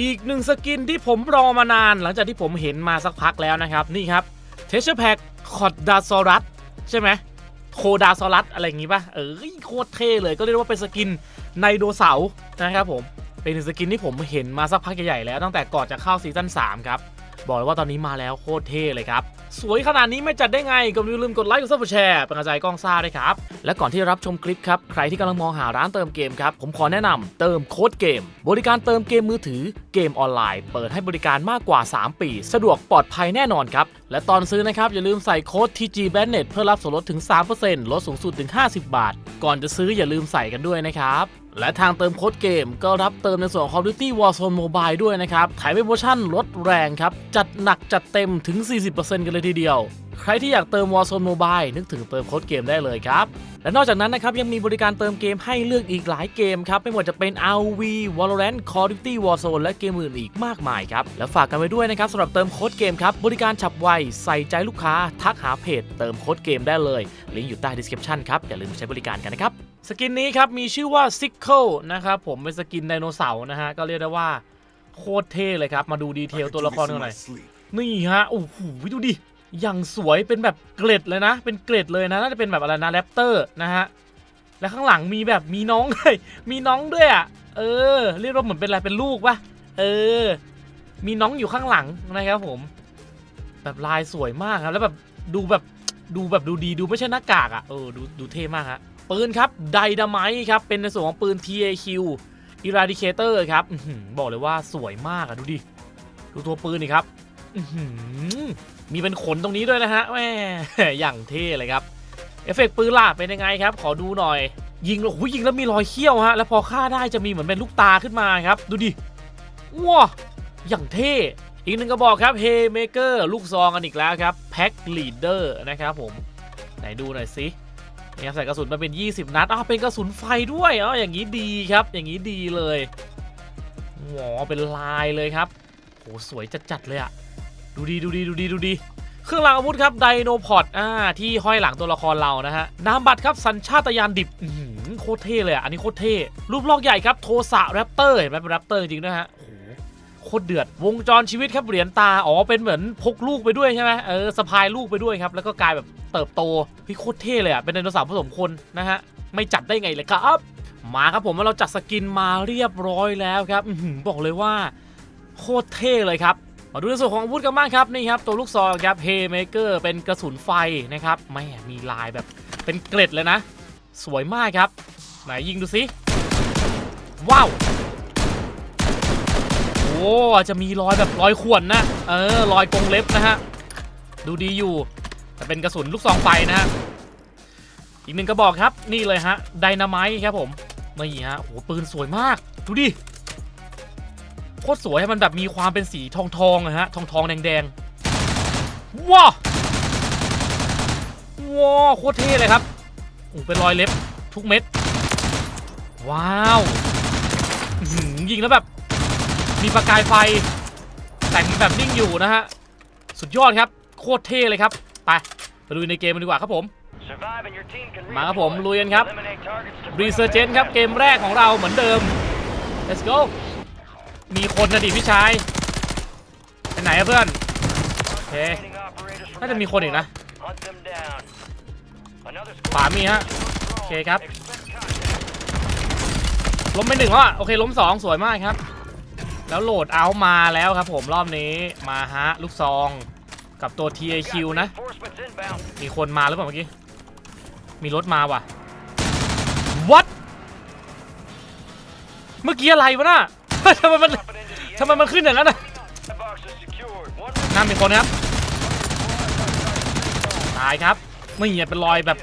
อีกหนึ่งสกินที่ผมรอมานานหลังจากที่ผมเห็นมาสักพักแล้วนะครับ นี่ครับเทเชอร์แพ็กคอดดาซอรัสใช่ไหมโคดาซอรัสอะไรอย่างงี้ป่ะเออโคตรเท่เลยก็เรียกว่าเป็นสกินไนโดเสาร์นะครับผมเป็นสกินที่ผมเห็นมาสักพักใหญ่ๆแล้วตั้งแต่ก่อนจะเข้าซีซั่น3ครับ บอกเลยว่าตอนนี้มาแล้วโคตรเท่เลยครับ สวยขนาดนี้ไม่จัดได้ไงก็อย่าลืมกดไลค์กดซับสไครต์เป็นกำลังใจกล้องซ่าด้วยครับ และก่อนที่จะรับชมคลิปครับ ใครที่กำลังมองหาร้านเติมเกมครับ ผมขอแนะนำเติมโค้ดเกม บริการเติมเกมมือถือเกมออนไลน์ เปิดให้บริการมากกว่า 3 ปี สะดวกปลอดภัยแน่นอนครับและตอนซื้อนะครับอย่าลืมใส่โค้ด TG b a n n e t เพื่อรับส่วนลดถึง 3%ลดสูงสุดถึง 50 บาท ก่อนจะซื้ออย่าลืมใส่กันด้วยนะครับ และทางเติมโค้ดเกมก็รับเติมในส่วนของ Call of Duty Warzone Mobile ด้วยนะครับถ่ายเป็นโปรโมชั่นลดแรงครับ จัดหนักจัดเต็มถึง 40%กันเลยทีเดียว ใครที่อยากเติม Warzone Mobile นึกถึงเติมโค้ดเกมได้เลยครับ และนอกจากนั้นนะครับยังมีบริการเติมเกมให้เลือกอีกหลายเกมครับไม่ว่าจะเป็น RV Valorant Call of Duty Warzone และเกมอื่นอีกมากมายครับและฝากกันไว้ด้วยนะครับสำหรับเติมโค้ดเกมครับบริการฉับไวใส่ใจลูกค้า ทักหาเพจเติมโค้ดเกมได้เลยลิงก์อยู่ใต้ description ครับอย่าลืมใช้บริการกันนะครับสกินนี้ครับมีชื่อว่า Sickle นะครับผมเป็นสกินไดโนเสาร์นะฮะก็เรียกได้ว่าโคตรเท่เลยครับมาดูดีเทลตัวละครกันหน่อยนี่ฮะโอ้โหดูดิ อย่างสวยเป็นแบบเกล็ดเลยนะ เป็นเกล็ดเลยนะน่าจะเป็นแบบอะไรนะแรปเตอร์นะฮะและข้างหลังมีแบบมีน้องด้วยมีน้องด้วยอะเออเรียกว่าเหมือนเป็นอะไรเป็นลูกปะเออ มีน้องอยู่ข้างหลังนะครับผม แบบลายสวยมากครับ แล้วแบบดูแบบดูแบบดูดีดูไม่ใช่หน้ากากอะเออดูดูเท่มากฮะปืนครับไดดามายครับ เป็นในส่วนของปืน TAQ Eradicator ครับบอกเลยว่าสวยมากอะดูดิ ดูตัวปืนนี่ครับ มีเป็นขนตรงนี้ด้วยนะฮะแหมอย่างเท่เลยครับ เอฟเฟกต์ปืนล่ะเป็นยังไงครับ ขอดูหน่อย ยิงแล้วโอ้โหยิงแล้วมีรอยเขี้ยวฮะ แล้วพอฆ่าได้จะมีเหมือนเป็นลูกตาขึ้นมาครับ ดูดิว้าอย่างเท่ อีกหนึ่งกระบอกครับเฮเมเกอร์ลูกซองกันอีกแล้วครับแพ็คลีดเดอร์นะครับผม ไหนดูหน่อยสิเนี่ยใส่กระสุนมาเป็น 20 นัดอ้าวเป็นกระสุนไฟด้วยอ๋ออย่างนี้ดีครับ อย่างนี้ดีเลยหวอเป็นลายเลยครับโหสวยจัดๆเลยอะ ดูดีดูดีดูดีดูดีเครื่องรางอาวุธครับไดโนพอดอ่าที่ห้อยหลังตัวละครเรานะฮะนามบัตรครับสัญชาตญาณดิบอื้อหือโคตรเท่เลยอะอันนี้โคตรเท่รูปลอกใหญ่ครับโทสะแรปเตอร์เห็นไหมเป็นแรปเตอร์จริงๆด้วยฮะโอ้โหโคตรเดือด วงจรชีวิตครับเหรียญตาอ๋อเป็นเหมือนพกลูกไปด้วยใช่ไหมเออสะพายลูกไปด้วยครับแล้วก็กลายแบบเติบโตพี่โคตรเท่เลยอะเป็นไดโนเสาร์ผสมคนนะฮะไม่จัดได้ไงเลยครับมาครับผมเราจัดสกินมาเรียบร้อยแล้วครับหือบอกเลยว่าโคตรเท่เลยครับ มาดูในส่วนของอาวุธกันบ้างครับนี่ครับตัวลูกซองครับเฮเมเกอร์เป็นกระสุนไฟนะครับแม่มีลายแบบเป็นเกล็ดเลยนะ สวยมากครับ ไหนยิงดูสิว้าวโอ้จะมีรอยแบบรอยข่วนนะ เออรอยกรงเล็บนะฮะดูดีอยู่แต่เป็นกระสุนลูกซองไฟนะฮะอีกหนึ่งกระบอกครับนี่เลยฮะไดนาไมต์ครับผมนี่ฮะโหปืนสวยมาก ดูดิ โคตรสวยให้มันแบบมีความเป็นสีทองทองๆอะฮะทองทองๆแดงแดงๆว้าวว้าวโคตรเท่เลยครับโอ้เป็นรอยเล็บทุกเม็ด ว้าวอื้อหือยิงแล้วแบบ มีประกายไฟ แต่งแบบนิ่งอยู่นะฮะ สุดยอดครับ โคตรเท่เลยครับ ไปไปดูในเกมกันดีกว่าครับผม มาครับผมลุยกันครับรีเซอร์เจนครับ เกมแรกของเราเหมือนเดิม let's go มีคนนะดิพี่ชายไปไหนอะเพื่อนโอเคน่าจะมีคนอีกนะขวามีฮะโอเคครับ ล้มไปหนึ่งแล้วอะโอเคล้มสองสวยมากครับ แล้วโหลดเอามาแล้วครับผมรอบนี้มาฮะลูกซองกับตัว TAQ นะ มีคนมาหรือเปล่าเมื่อกี้ มีรถมาว่ะ What เมื่อกี้อะไรวะน่ะ ทำไมมันทำไมมันขึ้นอย่างนั้นน่ะน่ามีคนครับ ตายครับไม่เหี้ยเป็นรอยแบบ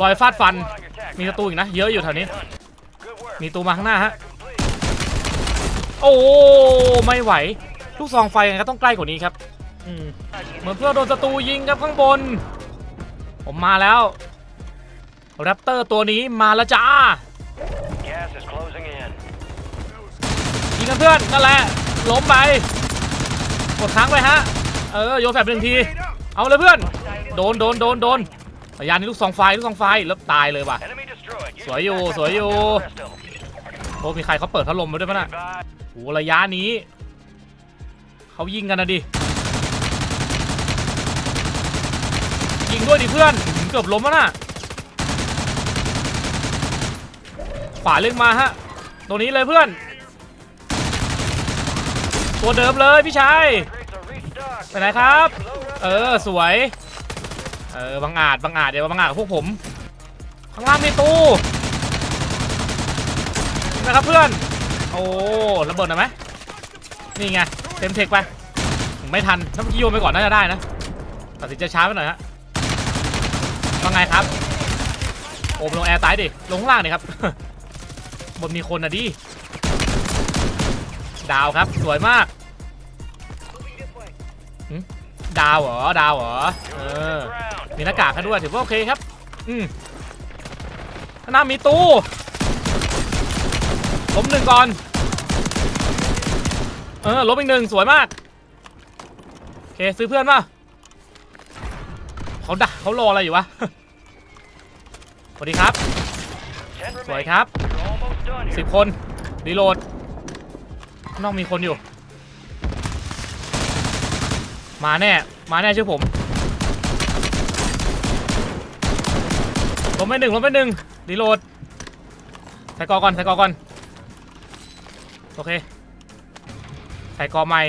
รอยฟาดฟัน มีศัตรูอีกนะ เยอะอยู่แถวนี้ มีตัวมาข้างหน้าฮะ โอ้ไม่ไหว ลูกซองไฟยังไงก็ต้องใกล้กว่านี้ครับเหมือนเพื่อโดนศัตรูยิงครับข้างบน ผมมาแล้วแรปเตอร์ตัวนี้มาแล้วจ้า งกันเพื่อนนั่นแหละล้มไปกดค้างไปฮะเออโยนแฟบหนึ่งทีเอาเลยเพื่อนโดนโดนโดนโดนพยานนี่ลูกซองไฟลูกซองไฟแล้วตายเลยว่ะสวยอยู่สวยอยู่โอ้มีใครเขาเปิดพัดลมมาด้วยปะน่ะโหระยะนี้เขายิงกันนะดิยิงด้วยดิเพื่อนเกือบล้มแล้วน่ะขวาเล่นมาฮะตรงนี้เลยเพื่อน ตัวเดิมเลยพี่ชายไปไหนครับ เออสวย เออบังอาจบังอาจเดี๋ยวบังอาจกับพวกผม ข้างล่างมีตู้นะครับเพื่อน โอ้ระเบิดหน่อยไหมนี่ไงเต็มเทคไปไม่ทันถ้าเมื่อกี้โยนไปก่อนน่าจะได้นะตัดสินใจช้าไปหน่อยฮะว่าไงครับโอมลงแอร์ตายดิลงข้างล่างดิครับบนมีคนนะดิ ดาวครับ สวยมากดาวเหรอ ดาวเหรอ เออ มีหน้ากากให้ด้วยถือว่าโอเคครับ อืมข้างหน้ามีตู้ล้มหนึ่งก่อน เออล้มอีกหนึ่งสวยมาก โอเค ซื้อเพื่อนป่ะเขาดักเขารออะไรอยู่วะ สวัสดีครับ สวยครับสิบคนรีโหลด ข้างนอกมีคนอยู่ มาแน่ มาแน่เชื่อผมลงไปหนึ่งลงไปหนึ่งรีโหลด ใส่กอก่อน ใส่กอก่อน โอเค ใส่กอใหม่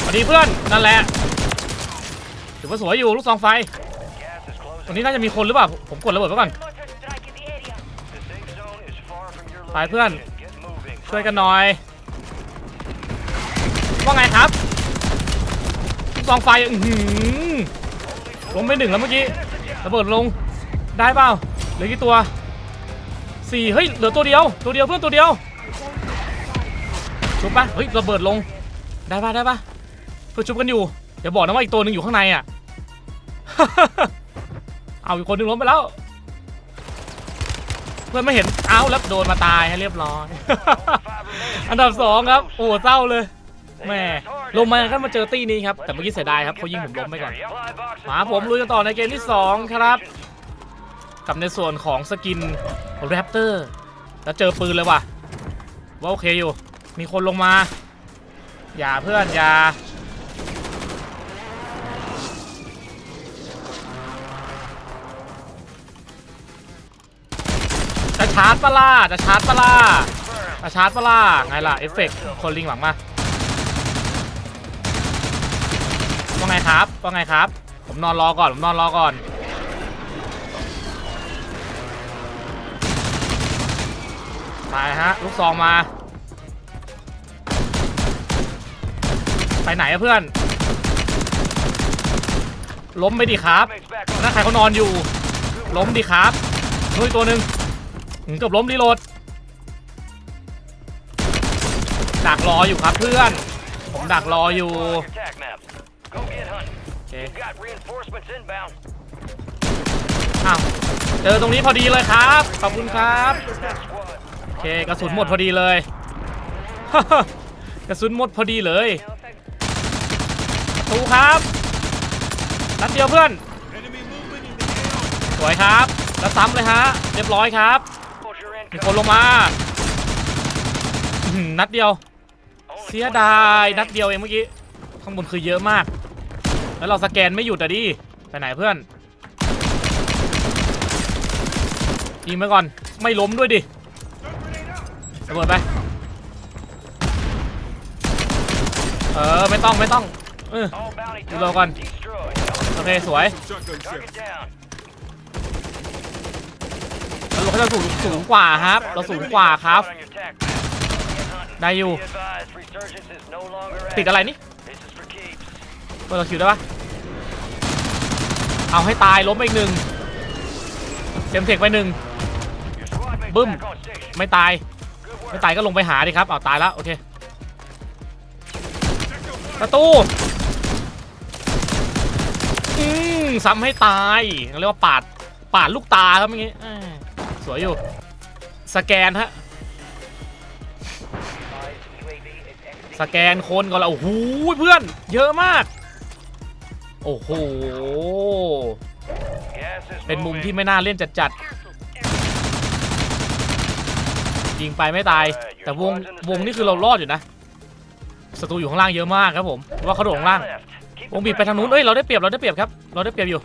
สวัสดีเพื่อน นั่นแหละ ถือว่าสวยอยู่ ลูกซองไฟ ตรงนี้น่าจะมีคนหรือเปล่า ผมกดระเบิดไว้ก่อน ไปเพื่อน ช่วยกันหน่อย ว่าไงครับกซองไฟอื้อหือลงไปหนึ่งแล้วเมื่อกี้ระเบิดลงได้เปล่าเหลือกี่ตัวสี่เฮ้ยเหลือตัวเดียวตัวเดียวเพื่อนตัวเดียวชุบปะเฮ้ยระเบิดลงได้ปะได้ปะเพื่อชุบกันอยู่เดี๋ยวบอกนะว่าอีกตัวหนึ่งอยู่ข้างในอะ เอาอีกคนหนึ่งล้มไปแล้ว พื่อนไม่เห็นเอาแล้วโดนมาตายให้เรียบร้อย อันดับสองครับ โอ้เศร้าเลยแม่ลงมาก็มาเจอตี้นี้ครับ แต่เมื่อกี้เสียดายครับเขายิงผมล้มไปก่อนมาผมลุยกันต่อในเกมที่ 2 ครับ กับในส่วนของสกินแรปเตอร์แล้วเจอปืนเลยว่ะว่าโอเคอยู่ มีคนลงมา อย่าเพื่อนอย่าาร์จปะล่ะจะชาร์จปะล่ะจะชาร์จปะล่ะไงล่ะเอฟเฟกต์คนลิงหลังมาว่าไงครับว่าไงครับ ผมนอนรอก่อน ผมนอนรอก่อนไปฮะ ลูกซองมา ไปไหนอะเพื่อน ล้มไปดิครับนั่นใครเขานอนอยู่ ล้มดิครับนุ้ยตัวหนึ่ง หืมเกือบล้มดีโหลดดักรออยู่ครับเพื่อน ผมดักรออยู่โอเคอ้าวเจอตรงนี้พอดีเลยครับ ขอบคุณครับโอเคกระสุนหมดพอดีเลย กระสุนหมดพอดีเลยประตูครับนัดเดียวเพื่อน สวยครับ แล้วซ้ำเลยฮะ เรียบร้อยครับ มีคนลงมา นัดเดียว เสียดาย นัดเดียวเองเมื่อกี้ ข้างบนคือเยอะมาก แล้วเราสแกนไม่หยุดอะดิ ไปไหนเพื่อนยิงไปก่อน ไม่ล้มด้วยดิระเบิดไป เออ ไม่ต้องไม่ต้อง เออดูเราก่อน โอเค สวย เราก็จะสูงสูงกว่าครับ เราสูงกว่าครับ ได้อยู่ ติดอะไรนี่เปิดเราคิวได้ปะเอาให้ตายล้มไปอีกหนึ่งเต็มเทคไปหนึ่งบึ้ม ไม่ตาย ไม่ตายก็ลงไปหาดิครับ เอาตายแล้ว โอเค ประตู อืมซ้ำให้ตายเรียกว่าปาดปาดลูกตาครับเมื่อกี้ สวยอยู่ สแกนฮะ สแกนคนก่อนละโอ้โหเพื่อน เยอะมาก โอ้โห เป็นมุมที่ไม่น่าเล่นจัดๆยิงไปไม่ตาย แต่วงวงนี่คือเรารอดอยู่นะศัตรูอยู่ข้างล่างเยอะมากครับผมว่าเขาโดดข้างล่าง วงบีบไปทางนู้นเอ้ยเราได้เปรียบเราได้เปรียบครับ เราได้เปรียบอยู่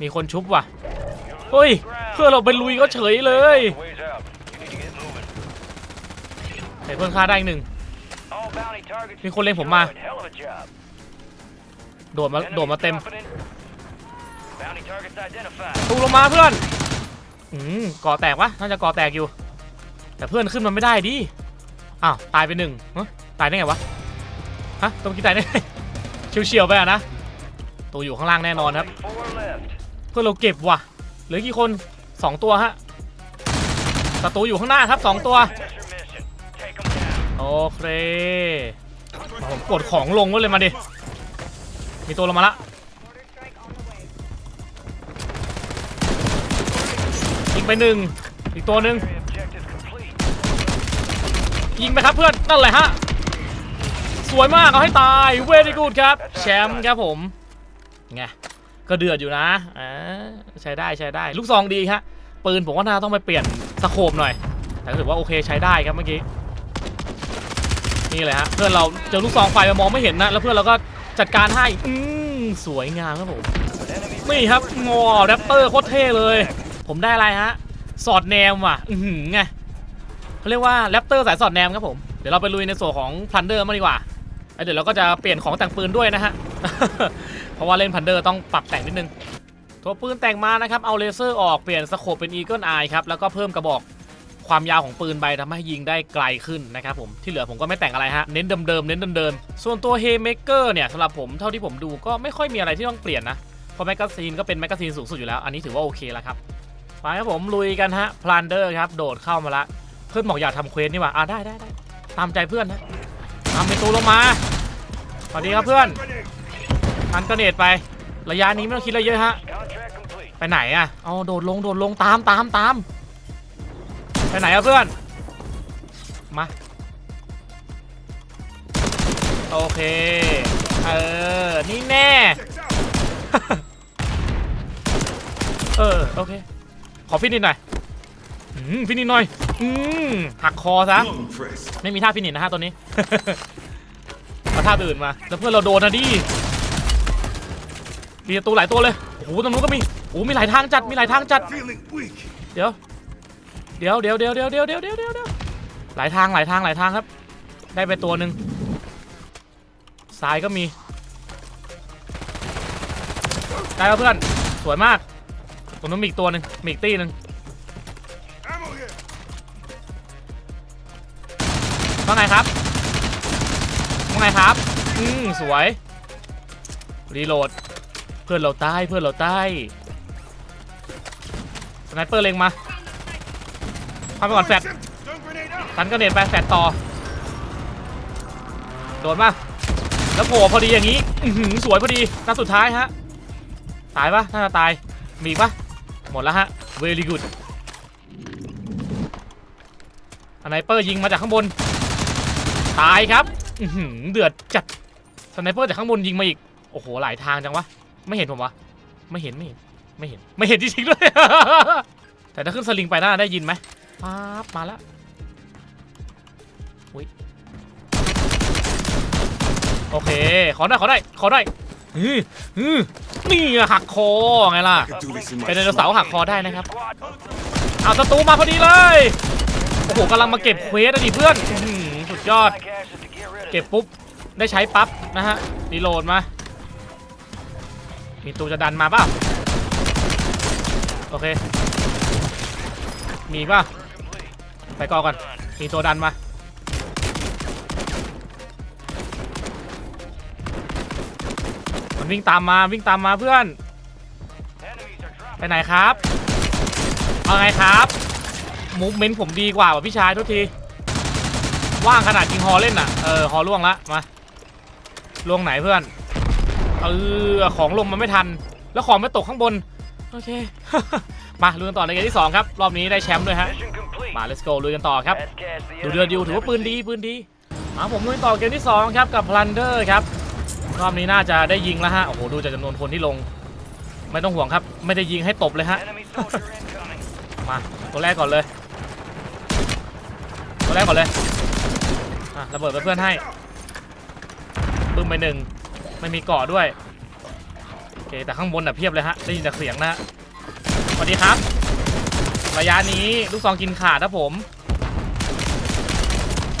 มีคนชุบว่ะเฮ้ย เพื่อนเราไปลุยก็เฉยเลยเฮ้ยเพื่อนฆ่าได้อีกหนึ่งมีคนเล็งผมมา โดดมาโดดมาเต็มตูลงมาเพื่อนอืมก่อแตกวะน่าจะก่อแตกอยู่ แต่เพื่อนขึ้นมาไม่ได้ดิอ้าวตายไปหนึ่งตายได้ไงวะฮะตรงกี้ตายได้เฉียวๆไปอะนะตัวอยู่ข้างล่างแน่นอนครับ เพื่อนเราเก็บว่ะเหลือกี่คน สองตัวฮะศัตรูอยู่ข้างหน้าครับสองตัว โอเคผมกดของลงไว้เลยมาดิ มีตัวลงมาละ ยิงไปหนึ่ง อีกตัวหนึ่ง ยิงไปครับเพื่อน นั่นแหละฮะ สวยมากเอาให้ตาย เวดีกูดครับ แชมป์ครับผม ไง ก็เดือดอยู่นะอ่าใช้ได้ใช้ได้ ลูกซองดีฮะปืนผมว่าน่าต้องไปเปลี่ยนสโคปหน่อยแต่ถือว่าโอเคใช้ได้ครับเมื่อกี้นี่เลยฮะเพื่อนเราเจอลูกซองไฟมามองไม่เห็นนะ แล้วเพื่อนเราก็จัดการให้อืมสวยงามครับผมนี่ครับงอแรปเตอร์โคตรเท่เลย ผมได้อะไรฮะสอดแนมว่ะอืไงเขาเรียกว่าแรปเตอร์สายสอดแนมครับผมเดี๋ยวเราไปลุยในส่วนของพลันเดอร์มาดีกว่าเดี๋ยวเราก็จะเปลี่ยนของแต่งปืนด้วยนะฮะ ราะว่าเล่นพันเดอร์ต้องปรับแต่งนิดนึงตัวปืนแต่งมานะครับ เอาเลเซอร์ออกเปลี่ยนสโคปเป็น Eagle Eye ครับ แล้วก็เพิ่มกระบอกความยาวของปืนไปทำให้ยิงได้ไกลขึ้นนะครับผม ที่เหลือผมก็ไม่แต่งอะไรฮะ เน้นเดิมๆ เน้นเดิมๆ ส่วนตัว Haymaker เนี่ยสำหรับผมเท่าที่ผมดูก็ไม่ค่อยมีอะไรที่ต้องเปลี่ยนนะ เพราะแมกกาซีนก็เป็นแมกกาซีนสูงสุดอยู่แล้ว อันนี้ถือว่าโอเคแล้วครับ ไปครับผมลุยกันฮะ พลันเดอร์ครับ โดดเข้ามาละ เพื่อนบอกอยากทำเควสนี่ว่าอะได้ได้ได้ตามใจเพื่อนนะตามไปตูลงมาสวัสดีครับเพื่อน ทันกระเนตไประยะนี้ไม่ต้องคิดอะไรเยอะฮะ ไปไหนอะเอาโดดลงโดดลงตามตามตามไปไหนอะเพื่อน มา โอเค เออ นี่แน่ เออ โอเค ขอฟินิชหน่อยฟินิชหน่อย อืมหักคอซะ ไม่มีท่าฟินิชนะฮะตัวนี้มาท่าอื่นมา แล้วเพื่อนเราโดนนะดิ มีตัวหลายตัวเลย โอ้โหตรงนู้นก็มี โอ้โหมีหลายทางจัด มีหลายทางจัด Feeling weak. เดี๋ยวเดี๋ยว เดี๋ยวเดี๋ยวเดี๋ยวเดี๋ยวเดี๋ยวเดี๋ยวเดี๋ยวเดี๋ยวหลายทางหลายทางหลายทางครับ ได้ไปตัวหนึ่งซ้ายก็มี ได้แล้วเพื่อน สวยมาก ตรงนู้นมีอีกตัวหนึ่งมีอีกตีหนึ่ง Ammo here. ว่าไงครับว่าไงครับ อืมสวย รีโหลดเพื่อนเราใต้เพื่อนเราใต้สไนเปอร์เล็งมาพันไปก่อนแฟด Stun grenade out. ตันก็เน็ตไปแฟดต่อ โดนมาแล้วโผล่พอดีอย่างนี้อือหือสวยพอดีนัดสุดท้ายฮะ ตายปะน่าจะตาย มีปะหมดแล้วฮะ very good สไนเปอร์ยิงมาจากข้างบน ตายครับอือหือเดือดจัดสไนเปอร์จากข้างบนยิงมาอีก โอ้โห หลายทางจังวะ ไม่เห็นผมวะไม่เห็นไม่เห็นไม่เห็นไม่เห็นจริงๆด้วย แต่ถ้าขึ้นสลิงไปน่าได้ยินไหมป๊าบมาแล้วโอเค ขอหน่อยขอหน่อยขอหน่อยอืออือนี่อะหักคอไงล่ะ I could do this in my เป็นไดโนเสาร์หักคอได้นะครับ Squad. เอาศัตรูมาพอดีเลย โอ้โหกำลังมาเก็บเควสอะดิเพื่อนอื้อหือสุดยอด High caches to get rid of เก็บปุ๊บ ได้ใช้ปั๊บนะฮะรีโหลดมา มีตัวจะดันมาป่าโอเค มีป่าไปกอก่อนมีตัวดันมามันวิ่งตามมาวิ่งตามมาเพื่อน ไปไหนครับ เอาไงครับมูฟเมนต์ผมดีกว่าว่ะพี่ชายทุกที ว่างขนาดยิงฮอเล่นอะ เออฮอล่วงละ มาล่วงไหนเพื่อน เออของลงมันไม่ทัน แล้วของไม่ตกข้างบน โอเค มาลุยกันต่อในเกมที่ 2 ครับ รอบนี้ได้แชมป์ด้วยฮะ มา let's go ลุยกันต่อครับ ดูเดือดอยู่ถือว่าปืนดีปืนดีมาผมลุยต่อเกมที่ 2 ครับ กับ Plunder ครับ รอบนี้น่าจะได้ยิงแล้วฮะ โอ้โห ดูจากจำนวนคนที่ลง ไม่ต้องห่วงครับ ไม่ได้ยิงให้ตบเลยฮะ มาตัวแรกก่อนเลย ตัวแรกก่อนเลยอะระเบิดไปเพื่อนให้บึ้มไปหนึ่ง ไม่มีเกาะด้วยโอเคแต่ข้างบนอะเพียบเลยฮะได้ยินแต่เสียงนะฮะสวัสดีครับ ระยะนี้ลูกซองกินขาดนะผม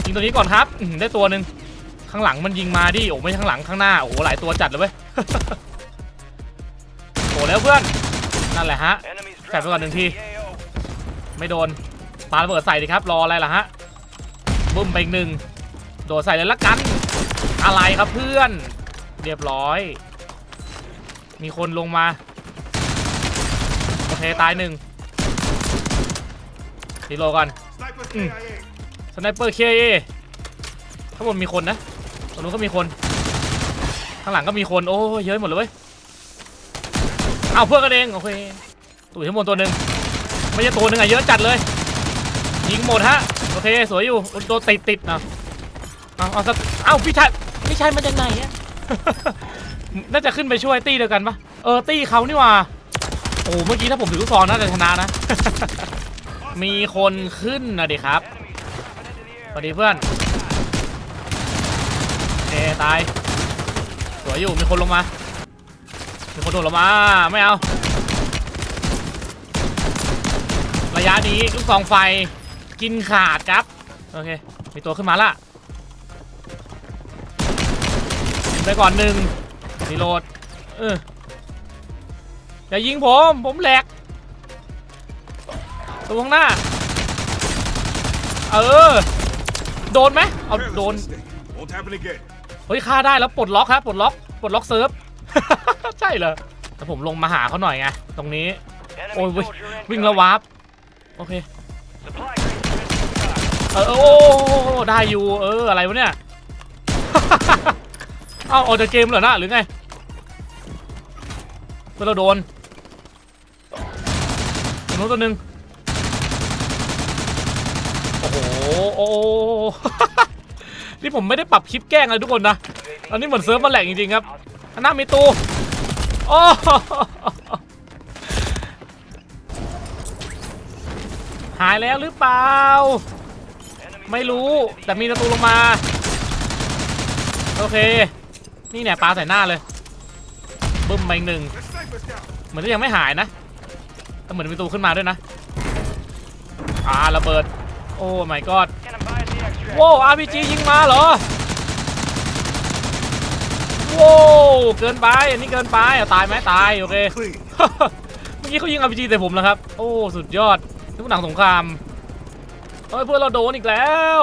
ยิงตัวนี้ก่อนครับได้ตัวหนึ่งข้างหลังมันยิงมาดิโอ้ไม่ข้างหลังข้างหน้าโอ้หลายตัวจัดเลยเว้ยโอ้แล้วเพื่อนนั่นแหละฮะ Enemies Phải dropping vào gần đường thi. into the AO. ไม่โดนปาระเบิดใส่ดิครับรออะไรล่ะฮะบึ้มไปอีกหนึ่งโดดใส่เลยละกันอะไรครับเพื่อน เรียบร้อย มีคนลงมา โอเค ตายหนึ่งรีโลก่อนสไนเปอร์เคข้างบนมีคนนะตรงนู้นก็มีคน ข้างหลังก็มีคน โอ้เยอะหมดเลยเว้ยเอาเพื่อนกันเอง โอเคตุ๋ยข้างบนตัวหนึ่งไม่ใช่ตัวหนึ่งอะเยอะจัดเลย ยิงหมดฮะ โอเค สวยอยู่โดนติดติดนะเอาเอาสักเอาพี่ชายพี่ชายมาจากไหนอะ น่าจะขึ้นไปช่วยตี้เดียวกันปะเออตี้เขานี่หว่า โอ้เมื่อกี้ถ้าผมถือลูกซองน่าจะชนะนะ มีคนขึ้นนะดิครับ Enemies dropping into the สวัส area. ดีเพื่อนโอเคตาย สวยอยู่ มีคนลงมา มีคนโดดลงมา ไม่เอา ระยะนี้ลูกซองไฟกินขาดครับ โอเค มีตัวขึ้นมาละ ไปก่อนหนึ่งรีโหลดเอออย่ายิงผม ผมแหลกตัวข้างหน้า เออ โดนไหมเอาโดน เฮ้ยฆ่าได้แล้วปลดล็อกครับปลดล็อกปลดล็อกเซิร์ฟ ใช่เหรอแต่ผมลงมาหาเขาหน่อยไงตรงนี้ โอ้ยวิ่งแล้ววาร์ปโอเคเออเออโอ้ได้อยู่เอออะไรวะเนี่ย เอ้าออกจากเกมเหรอนะหรือไงเพื่อนเราโดนตัวนู้นตัวหนึ่งโอ้โหโอ้ นี่ผมไม่ได้ปรับคลิปแกล้งเลยทุกคนนะอันนี้เหมือนเซิร์ฟมันแหลกจริงๆครับอันหน้ามีตูโอ้หายแล้วหรือเปล่า ไม่รู้แต่มีประตูลงมา โอเค นี่เนี่ยปลาใส่หน้าเลยบึ้มไปอีกหนึ่งเหมือนจะยังไม่หายนะแต่เหมือนมีประตูขึ้นมาด้วยนะอ่าระเบิด โอ้ my god Get 'em by the extract. โว้ RPG ยิงมาเหรอโว้เกินไปอันนี้เกินไปตายไหมตายโอเคเมื่อกี้เขายิง RPG ใส่ผมแล้วครับ โอ้สุดยอดทุกหนังสงครามเฮ้ยเพื่อนเราโดนอีกแล้ว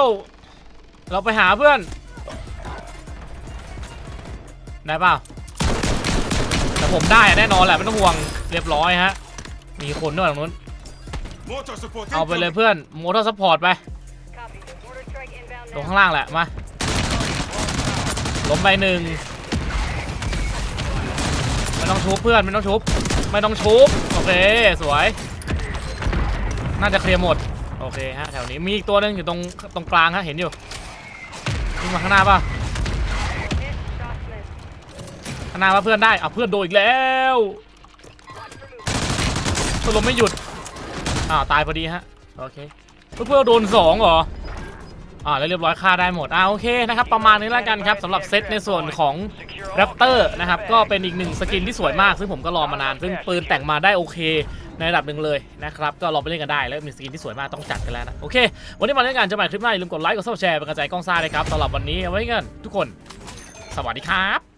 เราไปหาเพื่อน ได้เปล่าแต่ผมได้อะแน่นอนแหละไม่ต้องห่วงเรียบร้อยฮะ มีคนด้วยตรงนู้น Mortar support เอาไปเลย incoming. เพื่อนมอเตอร์ซัพพอร์ตไป Copy. Mortar strike inbound ตรง now. ข้างล่างแหละ มาล้มไปหนึ่งไม่ต้องชุบเพื่อนไม่ต้องชุบ ไม่ต้องชุบ โอเค สวย น่าจะเคลียร์หมด โอเคฮะ แถวนี้มีอีกตัวหนึงอยู่ตรงตรงกลางฮะ เห็นอยู่วิ่งมาข้างหน้าป่ะ Hit. Shots missed. ข้างหน้าว่าเพื่อนได้เอาเพื่อนโดนอีกแล้วชนลมไม่หยุดอ้าตายพอดีฮะโอเคเพื่อนโดนสองเหรออ่าแล้วเรียบร้อยฆ่าได้หมดอ่าโอเคนะครับประมาณนี้แล้วกันครับสำหรับเซตในส่วนของแรปเตอร์นะครับก็เป็นอีกหนึ่งสกินที่สวยมากซึ่งผมก็รอมานานซึ่งปืนแต่งมาได้โอเคในระดับหนึ่งเลยนะครับก็ลองไปเล่นกันได้แล้วมีสกินที่สวยมากต้องจัดกันแล้วนะโอเค วันนี้มาเล่นกันจะใหม่คลิปหน้าอย่าลืมกดไลค์กดซับสไครต์เป็นกำลังใจกล้องซ่าเลยครับสำหรับวันนี้เอาไว้กันทุกคน สวัสดีครับ